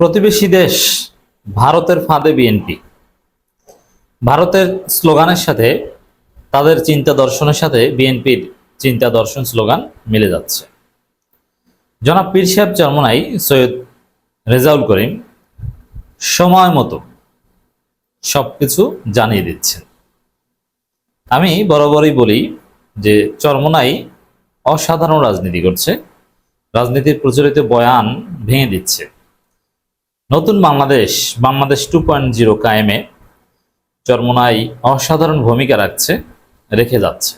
প্রতিবেশী দেশ ভারতের ফাঁদে বিএনপি। ভারতের স্লোগানের সাথে তাদের চিন্তা দর্শনের সাথে বিএনপির চিন্তা দর্শন স্লোগান মিলে যাচ্ছে। জনাব পীর সাহেব চরমনাই সৈয়দ রেজাউল করিম সময় মতো সব কিছু জানিয়ে দিচ্ছেন। আমি বরাবরই বলি যে চরমনাই অসাধারণ রাজনীতি করছে, রাজনীতির প্রচলিত বয়ান ভেঙে দিচ্ছে। নতুন Bangladesh Bangladesh two point zero কায়েমে Charmonai অসাধারণ ভূমিকা রাখছে, রেখে যাচ্ছে।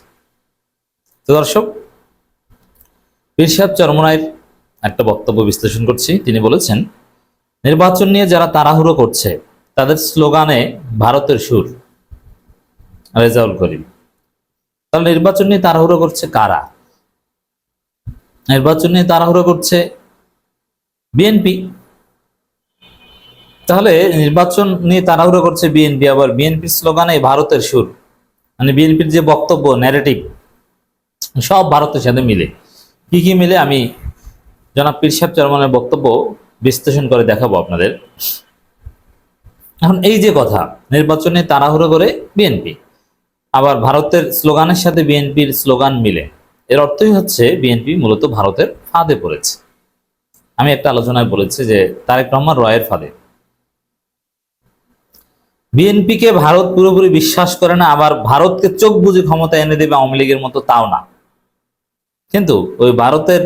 তো দর্শক সাহেব চরমনাইয়ের একটা বক্তব্য বিশ্লেষণ করছি। তিনি বলেছেন, নির্বাচন নিয়ে যারা তাড়াহুড়ো করছে, তাদের স্লোগানে ভারতের সুর, রেজাউল করিম। তাহলে নির্বাচন নিয়ে তাড়াহুড়ো করছে কারা? নির্বাচন নিয়ে তাড়াহুড়ো করছে বিএনপি। তাহলে নির্বাচন নিয়ে তাড়াহুড়ো করছে বিএনপি, আবার বিএনপির স্লোগানে ভারতের সুর। মানে বিএনপির যে বক্তব্য ন্যারেটিভ সব ভারতের সাথে মিলে। কি কি মিলে আমি জনাব পীর সাহেব চরমানের বক্তব্য বিশ্লেষণ করে দেখাবো আপনাদের। এখন এই যে কথা, নির্বাচনে তাড়াহুড়ো করে বিএনপি, আবার ভারতের স্লোগানের সাথে বিএনপির স্লোগান মিলে। এর অর্থই হচ্ছে বিএনপি মূলত ভারতের ফাঁদে পড়েছে। আমি একটা আলোচনায় বলেছি যে তারেক রহমান রয়ের ফাঁদে। বিএনপিকে ভারত পুরোপুরি বিশ্বাস করে না, আবার ভারতকে চোখ বুঝে ক্ষমতা এনে দেবে আওয়ামী লীগের মতো তাও না। কিন্তু ওই ভারতের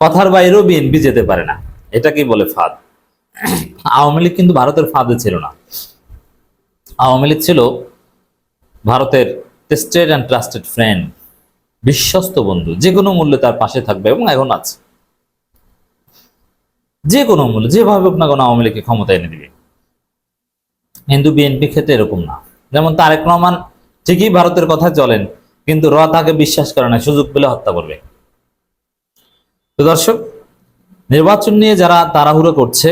কথার বাইরেও বিএনপি যেতে পারে না। এটা কি বলে ফাঁদ? আওয়ামী লীগ কিন্তু ভারতের ফাঁদে ছিল না। আওয়ামী লীগ ছিল ভারতের টেস্টেড অ্যান্ড ট্রাস্টেড ফ্রেন্ড বিশ্বস্ত বন্ধু, যে কোনো মূল্যে তার পাশে থাকবে এবং এখন আছে। যে কোনো মূল্য, যেভাবে না কোনো আওয়ামী লীগকে ক্ষমতা এনে দিবে। কিন্তু বিএনপি ক্ষেত্রে এরকম না। যেমন তারেক রহমান ঠিকই ভারতের কথা চলেন, কিন্তু র তাকে বিশ্বাস করে না, সুযোগ পেলে হত্যা করবে। তো দর্শক, নির্বাচন নিয়ে যারা তাড়াহুড়ো করছে,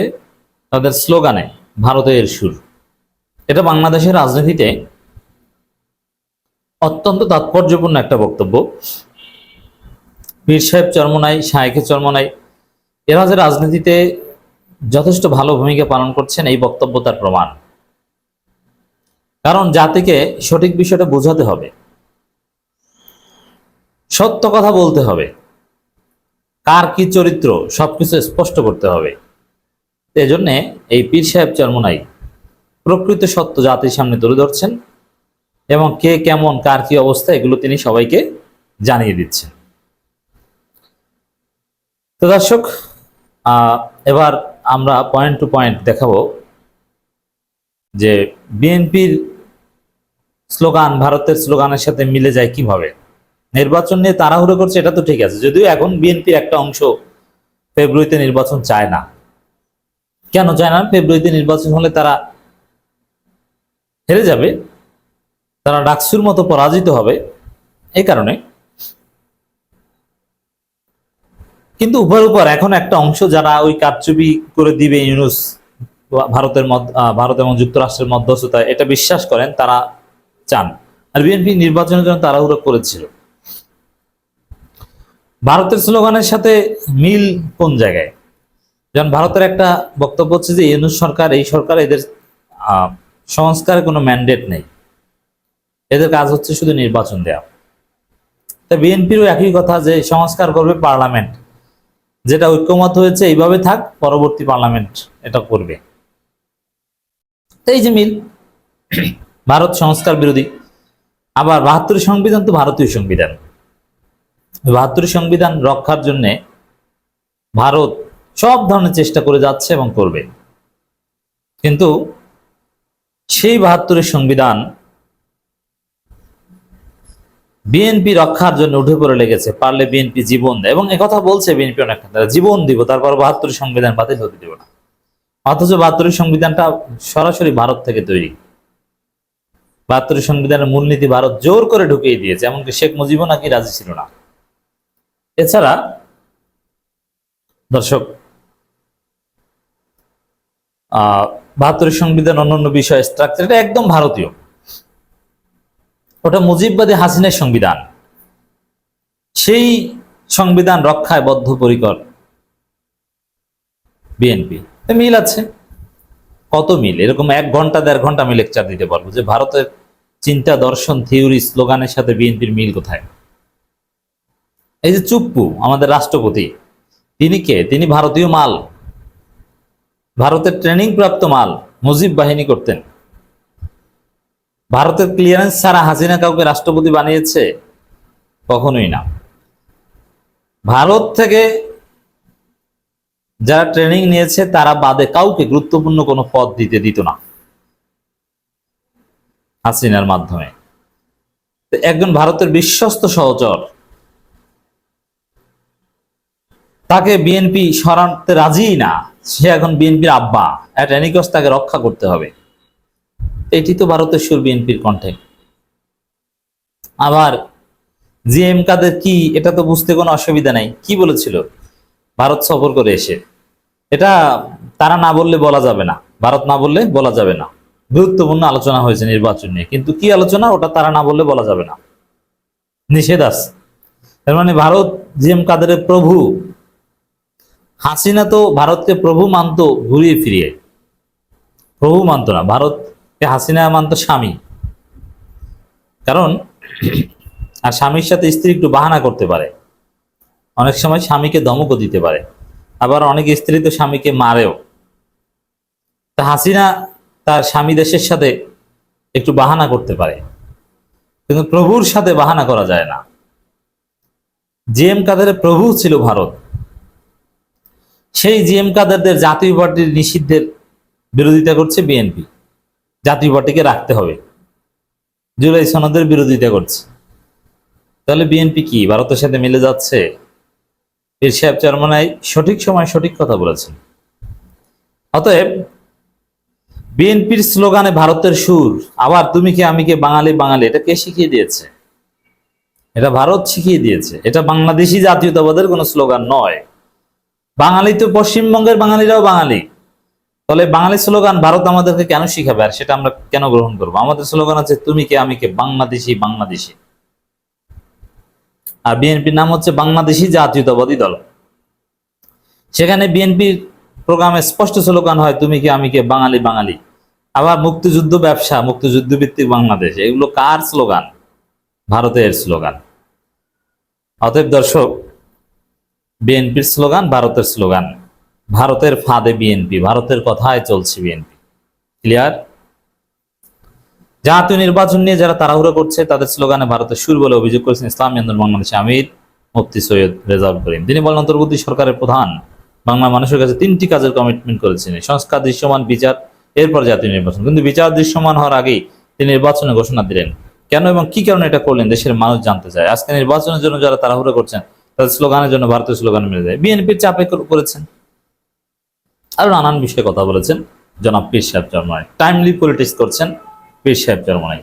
তাদের স্লোগানে ভারতের সুর। এটা বাংলাদেশের রাজনীতিতে অত্যন্ত তাৎপর্যপূর্ণ একটা বক্তব্য। পীর সাহেব চরমনাই শাহেখে চরমনাই, এরা যে রাজনীতিতে যথেষ্ট ভালো ভূমিকা পালন করছেন, এই বক্তব্য তার প্রমাণ। কারণ জাতিকে সঠিক বিষয়টা বোঝাতে হবে। সত্য কথা বলতে হবে। কার কি চরিত্র, সবকিছু স্পষ্ট করতে হবে। এজন্যে এই পীর সাহেব চরমনাই প্রকৃত সত্য জাতির সামনে তুলে ধরছেন এবং কে কেমন, কার কি অবস্থা, এগুলো তিনি সবাইকে জানিয়ে দিচ্ছেন। তো দর্শক এবার আমরা পয়েন্ট টু পয়েন্ট দেখাবো যে বিএনপির স্লোগান, ভারতের স্লোগানের সাথে মিলে যায় কীভাবে? নির্বাচন নিয়ে তাড়াহুড়ো করছে, এটা তো ঠিক আছে। যদিও এখন বিএনপির একটা অংশ ফেব্রুয়ারিতে নির্বাচন চায় না। কেন চায় না? ফেব্রুয়ারিতে নির্বাচন হলে তারা হেরে যাবে। তারা ডাকসুর মতো পরাজিত হবে, এই কারণে। কিন্তু উপর উপর এখন একটা অংশ যারা ওই কারচুপি করে দিবে ইউনুস, ভারতের ভারত এবং যুক্তরাষ্ট্রের মধ্যস্থতা এটা বিশ্বাস করেন, তারা চান। আর বিএনপি নির্বাচনের জন্য তাড়াহুড়ো করেছিল। ভারতের স্লোগানের সাথে মিল কোন জায়গায়? যেমন ভারতের একটা বক্তব্য হচ্ছে যে, ইউনুস সরকার, এই সরকার এদের সংস্কারের কোনো ম্যান্ডেট নেই। এদের কাজ হচ্ছে শুধু নির্বাচন দেওয়া তা বিএনপিরও একই কথা যে, সংস্কার করবে পার্লামেন্ট। যেটা ঐক্যমত হয়েছে, এইভাবে থাক, পরবর্তী পার্লামেন্ট এটা করবে। এই যে মিল। ভারত সংস্কার বিরোধী। আবার বাহাত্তর সংবিধান তো ভারতীয় সংবিধান। বাহাত্তর সংবিধান রক্ষার জন্যে ভারত সব ধরনের চেষ্টা করে যাচ্ছে এবং করবে। কিন্তু সেই বাহাত্তরের সংবিধান বিএনপি রক্ষার জন্য উঠে পড়ে লেগেছে। পারলে বিএনপি জীবন দেয় এবং একথা বলছে বিএনপি অনেক তারা জীবন দিব, তারপর বাহাত্তর সংবিধান বাতিল হতে দেব না। অথচ বাহাত্তরের সংবিধানটা সরাসরি ভারত থেকে তৈরি। বাহাত্তরের সংবিধানের মূলনীতি ভারত জোর করে ঢুকিয়ে দিয়েছে, এমনকি শেখ মুজিবও নাকি রাজি ছিল না। এছাড়া, দর্শক আহ বাহাত্তরের সংবিধান অন্যান্য বিষয় স্ট্রাকচার এটা একদম ভারতীয়। ওটা মুজিববাদী হাসিনের সংবিধান। সেই সংবিধান রক্ষায় বদ্ধপরিকর বিএনপি। মিল আছে। কত মিল? এরকম এক ঘণ্টা, দেড় ঘণ্টা আমি লেকচার দিতে পারব যে ভারতের চিন্তা, দর্শন থিওরি স্লোগানের সাথে বিএনপির মিল কোথায়? এই যে চুপ্পু, আমাদের রাষ্ট্রপতি, তিনি কে? তিনি ভারতীয় মাল। ভারতের ট্রেনিং প্রাপ্ত মাল, মুজিব বাহিনী করতেন। ভারতের ক্লিয়ারেন্স ছাড়া হাসিনা কাউকে রাষ্ট্রপতি বানিয়েছে? কখনোই না। ভারত থেকে যারা ট্রেনিং নিয়েছে, তারা বাদে কাউকে গুরুত্বপূর্ণ কোনো পদ দিতে দিত না। হাসিনার মাধ্যমে। একজন ভারতের বিশ্বস্ত সহচর, তাকে বিএনপি সরাতে রাজি না। সে এখন বিএনপির আব্বা। অ্যাট এনি কস্ট তাকে রক্ষা করতে হবে। এটি তো ভারতের সুর বিএনপির কণ্ঠে। আবার জিএম কাদের কি, এটা তো বুঝতে কোনো অসুবিধা নাই। কি বলেছিল? ভারত সফর করে এসে। এটা তারা না বললে বলা যাবে না। ভারত না বললে বলা যাবে না। গুরুত্বপূর্ণ আলোচনা হয়েছে নির্বাচন নিয়ে। কিন্তু কি আলোচনা? ওটা তারা না বললে বলা যাবে না। নিষেধ আছে। তার মানে ভারত জি এম কাদেরের প্রভু, হাসিনা তো ভারতকে প্রভু মানত ঘুরিয়ে ফিরিয়ে। প্রভু মানত না, ভারতকে হাসিনা মানত স্বামী। কারণ, আর স্বামীর সাথে স্ত্রী একটু বাহানা করতে পারে। অনেক সময় স্বামীকে দমকও দিতে পারে। আবার অনেক স্ত্রী তো স্বামীকে মারেও। তা হাসিনা তার স্বামী দেশের সাথে একটু বাহানা করতে পারে। কিন্তু প্রভুর সাথে বাহানা করা যায় না। জিএম কাদের প্রভু ছিল ভারত। সেই জিএম কাদেরদের জাতীয় পার্টির নিষিদ্ধের বিরোধিতা করছে বিএনপি। জাতীয় পার্টিকে রাখতে হবে। জুলাই সনদের বিরোধিতা করছে। তাহলে বিএনপি কি? ভারতের সাথে মিলে যাচ্ছে? পীর সাহেব চরমনাই সঠিক সময় সঠিক কথা বলেছেন। অতএব, বিএনপির স্লোগানে ভারতের সুর, আবার তুমি কি আমি কে বাঙালি বাঙালি, এটা কে শিখিয়ে দিয়েছে? এটা ভারত শিখিয়ে দিয়েছে। এটা বাংলাদেশি জাতীয়তাবাদের কোনো স্লোগান নয়। বাঙালি তো পশ্চিমবঙ্গের বাঙালিরাও বাঙালি। তাহলে বাঙালি স্লোগান ভারত আমাদেরকে কেন শিখাবে, আর সেটা আমরা কেন গ্রহণ করব? আমাদের স্লোগান আছে, তুমি কে আমি কে বাংলাদেশি বাংলাদেশি। আর বিএনপির নাম হচ্ছে বাংলাদেশি জাতীয়তাবাদী দল। সেখানে বিএনপির প্রোগ্রামে স্পষ্ট স্লোগান হয়, তুমি কি আমি কে বাঙালি বাঙালি? আবার মুক্তিযুদ্ধ ব্যবসা মুক্তিযুদ্ধ ভিত্তিক বাংলাদেশ, এগুলো কার স্লোগান? ভারতের স্লোগান। অতএব দর্শক, বিএনপির স্লোগান ভারতের স্লোগান। ভারতের ফাঁদে বিএনপি, ভারতের কথায় চলছে বিএনপি। ক্লিয়ার? জাতীয় নির্বাচন নিয়ে যারা তাড়াহুড়ো করছে, তাদের স্লোগানে ভারতের সুর বলে অভিযোগ করেছেন ইসলামী আন্দোলন বাংলাদেশ আমির মুফতি সৈয়দ রেজাউল করিম। তিনি বলেন, অন্তর্বর্তী সরকারের প্রধান বাংলা মানুষের কাছে তিনটি কাজের কমিটমেন্ট করেছেন। সংস্কার দৃশ্যমান বিচার, এরপর জাতীয় নির্বাচন। কিন্তু বিচার দৃশ্যমান হওয়ার আগেই তিনি নির্বাচনের ঘোষণা দিলেন। কেন এবং কি কারণে এটা করলেন, দেশের মানুষ জানতে চায়। আজকে নির্বাচনের জন্য যারা তাড়াহুড়ো করছেন, তাদের স্লোগানের জন্য ভারতীয় স্লোগান মিলে যায়। বিএনপির চাপে করেছেন। আরও নানান বিষয়ে কথা বলেছেন। জনাব পীর সাহেব চরমাই টাইমলি পলিটিক্স করছেন। পীর সাহেব চরমাই